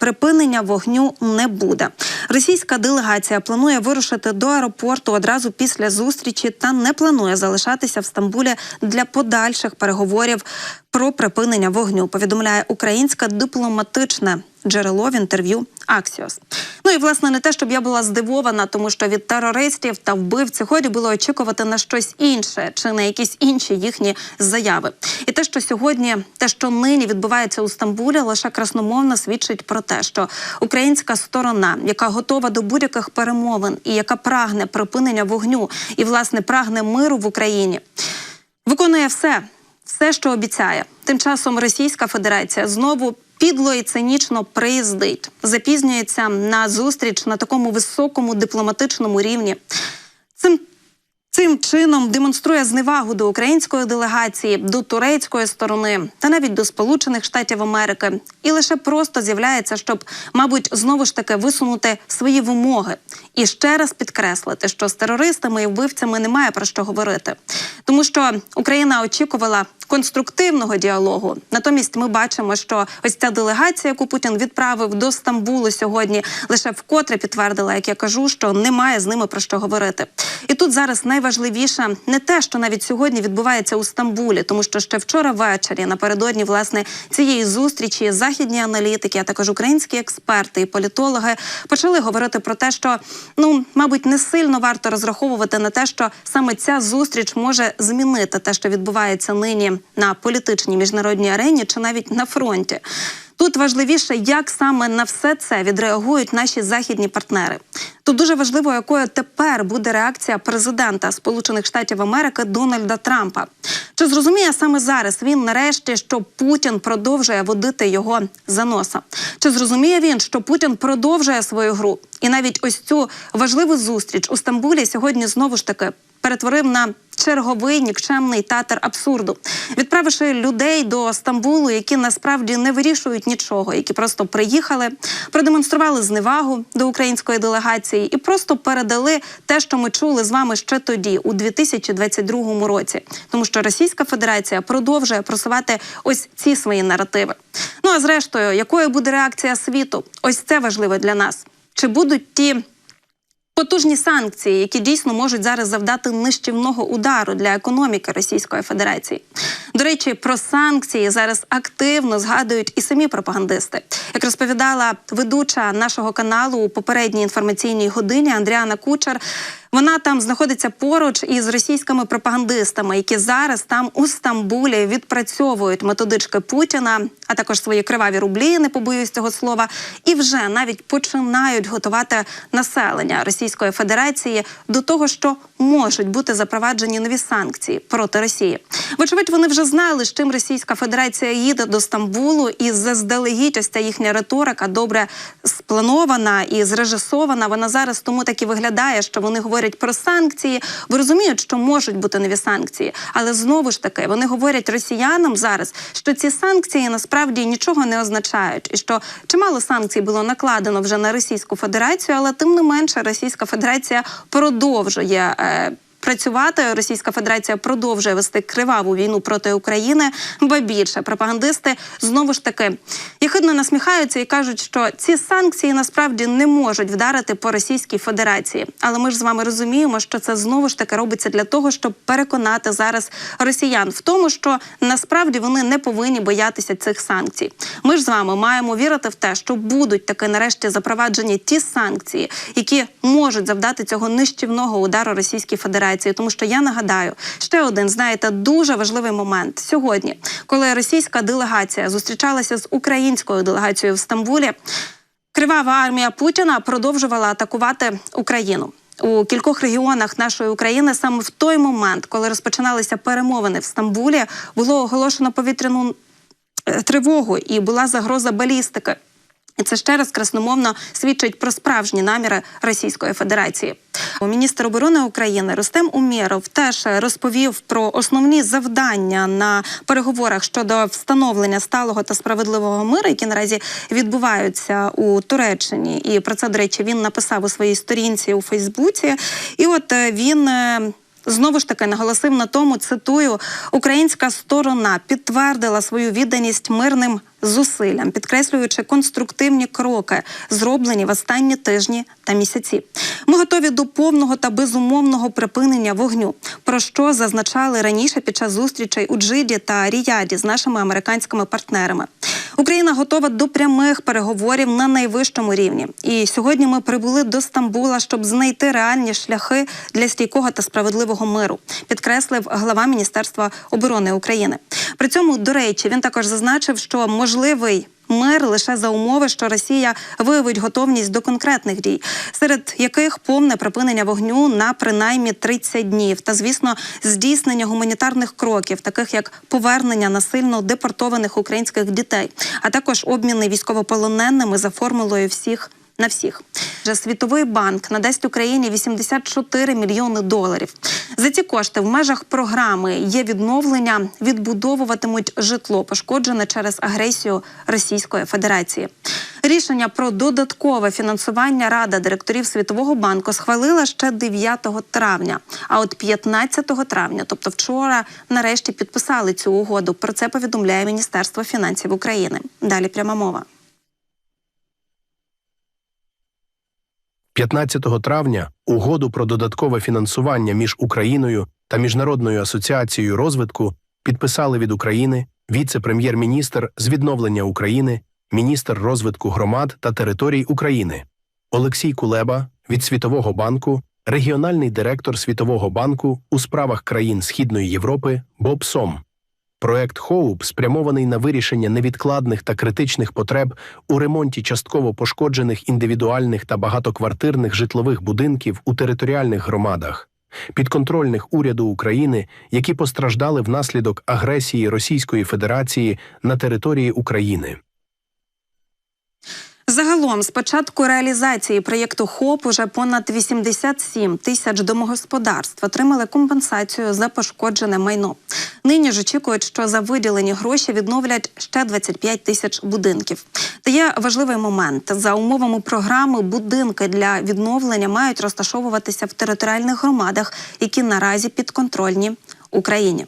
припинення вогню не буде. Російська делегація планує вирушити до аеропорту одразу після зустрічі та не планує залишатися в Стамбулі для подальших переговорів про припинення вогню. Повідомляє українське дипломатичне джерело в інтерв'ю Аксіос. Ну і власне не те, щоб я була здивована, тому що від терористів та вбивців ході було очікувати на щось інше чи на якісь інші їхні заяви. І те, що сьогодні, те, що нині відбувається у Стамбулі, лише красномовно свідчить про те, що українська сторона, яка готова до будь-яких перемовин і яка прагне припинення вогню, і власне прагне миру в Україні, виконує все, все, що обіцяє. Тим часом Російська Федерація знову підло і цинічно приїздить, запізнюється на зустріч на такому високому дипломатичному рівні. Цим Цим чином демонструє зневагу до української делегації, до турецької сторони та навіть до Сполучених Штатів Америки, і лише просто з'являється, щоб, мабуть, знову ж таки висунути свої вимоги. І ще раз підкреслити, що з терористами і вбивцями немає про що говорити, тому що Україна очікувала конструктивного діалогу. Натомість ми бачимо, що ось ця делегація, яку Путін відправив до Стамбулу сьогодні, лише вкотре підтвердила, як я кажу, що немає з ними про що говорити. І тут зараз найважливіше не те, що навіть сьогодні відбувається у Стамбулі, тому що ще вчора ввечері, напередодні власне цієї зустрічі, західні аналітики, а також українські експерти і політологи почали говорити про те, що ну мабуть не сильно варто розраховувати на те, що саме ця зустріч може змінити те, що відбувається нині на політичній міжнародній арені, чи навіть на фронті. Тут важливіше, як саме на все це відреагують наші західні партнери. Тут дуже важливо, якою тепер буде реакція президента Сполучених Штатів Америки Дональда Трампа. Чи зрозуміє саме зараз він нарешті, що Путін продовжує водити його за носа? Чи зрозуміє він, що Путін продовжує свою гру? І навіть ось цю важливу зустріч у Стамбулі сьогодні знову ж таки перетворив на черговий нікчемний татер абсурду, відправивши людей до Стамбулу, які насправді не вирішують нічого, які просто приїхали, продемонстрували зневагу до української делегації і просто передали те, що ми чули з вами ще тоді, у 2022 році, тому що Російська Федерація продовжує просувати ось ці свої наративи. Ну а зрештою, якою буде реакція світу? Ось це важливо для нас. Чи будуть ті потужні санкції, які дійсно можуть зараз завдати нищівного удару для економіки Російської Федерації. До речі, про санкції зараз активно згадують і самі пропагандисти. Як розповідала ведуча нашого каналу у попередній інформаційній годині Андріана Кучер. Вона там знаходиться поруч із російськими пропагандистами, які зараз там у Стамбулі відпрацьовують методички Путіна, а також свої криваві рублі, не побоюсь цього слова, і вже навіть починають готувати населення Російської Федерації до того, що можуть бути запроваджені нові санкції проти Росії. Вочевидь, вони вже знали, з чим Російська Федерація їде до Стамбулу, і заздалегідь ось ця їхня риторика добре спланована і зрежисована. Вона зараз тому так і виглядає, що вони говорять говорять про санкції, Ви розуміють, що можуть бути нові санкції, але знову ж таки вони говорять росіянам зараз, що ці санкції насправді нічого не означають, і що чимало санкцій було накладено вже на Російську Федерацію, але тим не менше Російська Федерація продовжує. Е, працювати. Російська Федерація продовжує вести криваву війну проти України. Ба більше пропагандисти знову ж таки єхидно насміхаються і кажуть, що ці санкції насправді не можуть вдарити по Російській Федерації. Але ми ж з вами розуміємо, що це знову ж таки робиться для того, щоб переконати зараз росіян в тому, що насправді вони не повинні боятися цих санкцій. Ми ж з вами маємо вірити в те, що будуть таки нарешті запроваджені ті санкції, які можуть завдати цього нищівного удару Російській Федерації. Федерації, тому що я нагадаю ще один, знаєте, дуже важливий момент сьогодні, коли російська делегація зустрічалася з українською делегацією в Стамбулі. Кривава армія Путіна продовжувала атакувати Україну. У кількох регіонах нашої України саме в той момент, коли розпочиналися перемовини в Стамбулі, було оголошено повітряну е, тривогу і була загроза балістики. І це ще раз красномовно свідчить про справжні наміри Російської Федерації. Міністр оборони України Рустем Умєров теж розповів про основні завдання на переговорах щодо встановлення сталого та справедливого миру, які наразі відбуваються у Туреччині. І про це до речі він написав у своїй сторінці у Фейсбуці. І от е, він. Знову ж таки наголосив на тому, цитую, українська сторона підтвердила свою відданість мирним зусиллям, підкреслюючи конструктивні кроки, зроблені в останні тижні та місяці. Ми готові до повного та безумовного припинення вогню, про що зазначали раніше під час зустрічей у Джиді та Ріяді з нашими американськими партнерами. Україна готова до прямих переговорів на найвищому рівні. І сьогодні ми прибули до Стамбула, щоб знайти реальні шляхи для стійкого та справедливого миру, підкреслив глава Міністерства оборони України. При цьому, до речі, він також зазначив, що можливий. Мир лише за умови, що Росія виявить готовність до конкретних дій, серед яких повне припинення вогню на принаймні 30 днів, та звісно, здійснення гуманітарних кроків, таких як повернення насильно депортованих українських дітей, а також обміни військовополоненими за формулою всіх. На всіх Вже світовий банк надасть Україні 84 мільйони доларів. За ці кошти в межах програми є відновлення, відбудовуватимуть житло, пошкоджене через агресію Російської Федерації. Рішення про додаткове фінансування Рада директорів Світового банку схвалила ще 9 травня. А от 15 травня, тобто вчора, нарешті підписали цю угоду. Про це повідомляє Міністерство фінансів України. Далі пряма мова. 15 травня угоду про додаткове фінансування між Україною та Міжнародною асоціацією розвитку підписали від України віце-прем'єр-міністр з відновлення України, міністр розвитку громад та територій України Олексій Кулеба від Світового банку, регіональний директор Світового банку у справах країн Східної Європи Боб Сом. Проект Хоуп спрямований на вирішення невідкладних та критичних потреб у ремонті частково пошкоджених індивідуальних та багатоквартирних житлових будинків у територіальних громадах, підконтрольних уряду України, які постраждали внаслідок агресії Російської Федерації на території України. Загалом, з початку реалізації проєкту ХОП уже понад 87 тисяч домогосподарств отримали компенсацію за пошкоджене майно. Нині ж очікують, що за виділені гроші відновлять ще 25 тисяч будинків. Та є важливий момент за умовами програми. Будинки для відновлення мають розташовуватися в територіальних громадах, які наразі підконтрольні Україні.